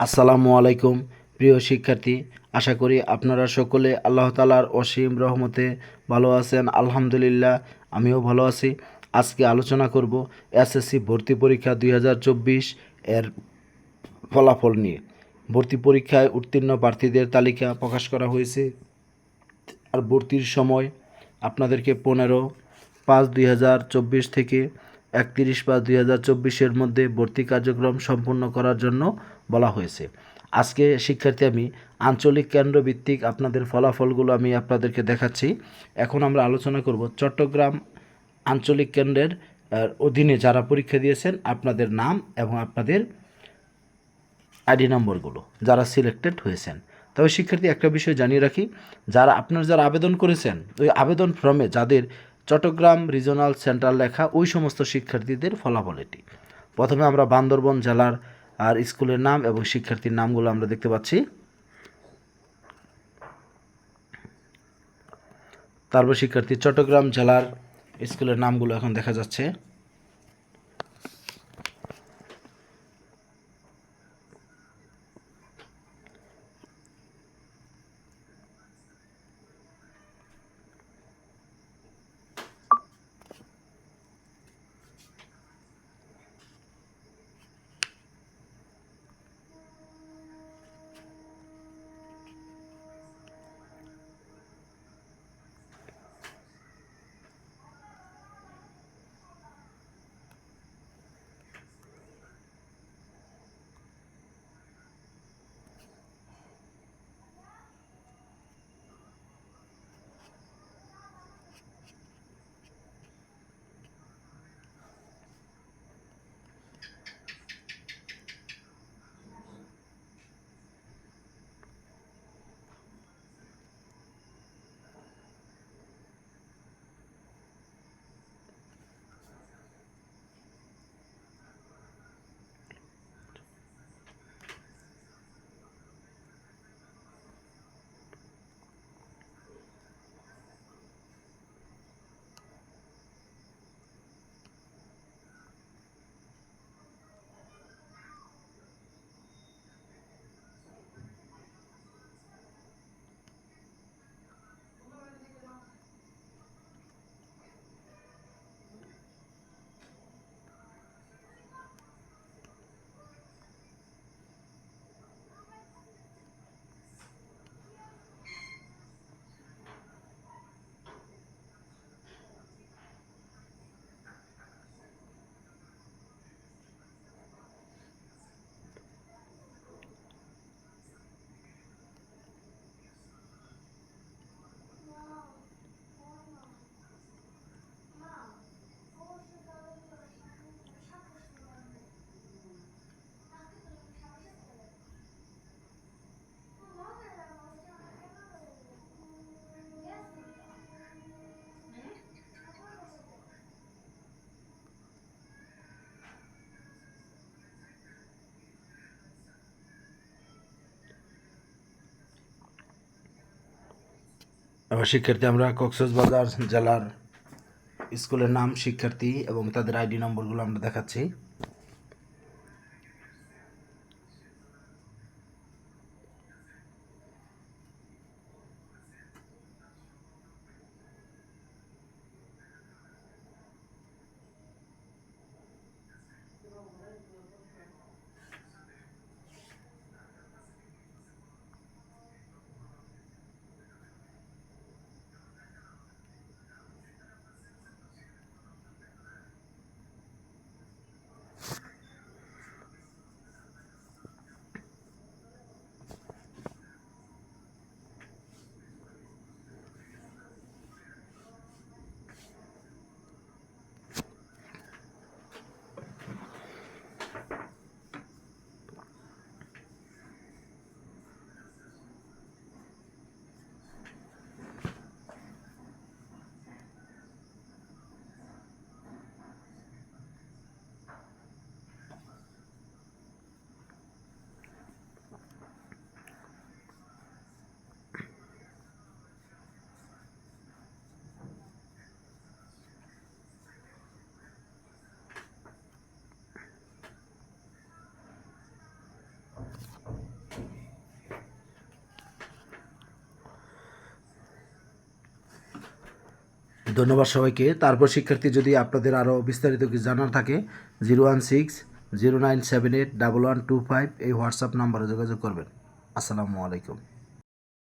আসসালামু আলাইকুম, প্রিয় শিক্ষার্থী। আশা করি আপনারা সকলে আল্লাহ তালার অসীম রহমতে ভালো আছেন। আলহামদুলিল্লাহ, আমিও ভালো আছি। আজকে আলোচনা করব এসএসসি ভর্তি পরীক্ষা দুই হাজার চব্বিশ এর ফলাফল নিয়ে। ভর্তি পরীক্ষায় উত্তীর্ণ প্রার্থীদের তালিকা প্রকাশ করা হয়েছে। আর ভর্তির সময় আপনাদেরকে পনেরো পাঁচ দুই থেকে একত্রিশ পাঁচ দুই হাজার চব্বিশের মধ্যে ভর্তি কার্যক্রম সম্পূর্ণ করার জন্য বলা হয়েছে। আজকে, শিক্ষার্থী, আমি আঞ্চলিক কেন্দ্র ভিত্তিক আপনাদের ফলাফলগুলো আমি আপনাদেরকে দেখাচ্ছি। এখন আমরা আলোচনা করব চট্টগ্রাম আঞ্চলিক কেন্দ্রের অধীনে যারা পরীক্ষা দিয়েছেন, আপনাদের নাম এবং আপনাদের আইডি নম্বরগুলো, যারা সিলেক্টেড হয়েছেন। তবে, শিক্ষার্থী, একটা বিষয় জানিয়ে রাখি, যারা আপনারা যারা আবেদন করেছেন, ওই আবেদন ফর্মে যাদের চট্টগ্রাম রিজনাল সেন্ট্রাল লেখা ওই সমস্ত শিক্ষার্থীদের ফলাফল এটি। প্রথমে আমরা বান্দরবন জেলার আর স্কুলের নাম এবং শিক্ষার্থীর নামগুলো আমরা দেখতে পাচ্ছি। তারপর শিক্ষার্থী চট্টগ্রাম জেলার স্কুলের নামগুলো এখন দেখা যাচ্ছে। শিক্ষার্থী আমরা কক্সবাজার জেলার স্কুলের নাম শিক্ষার্থী এবং তাদের আইডি নম্বরগুলো আমরা দেখাচ্ছি। ধন্যবাদ সবাইকে। তারপর শিক্ষার্থী যদি আপনাদের আরও বিস্তারিত কিছু জানার থাকে, zero one six, zero nine seven eight, double one two five এই হোয়াটসঅ্যাপ নাম্বারে যোগাযোগ করবেন। আসসালামু আলাইকুম।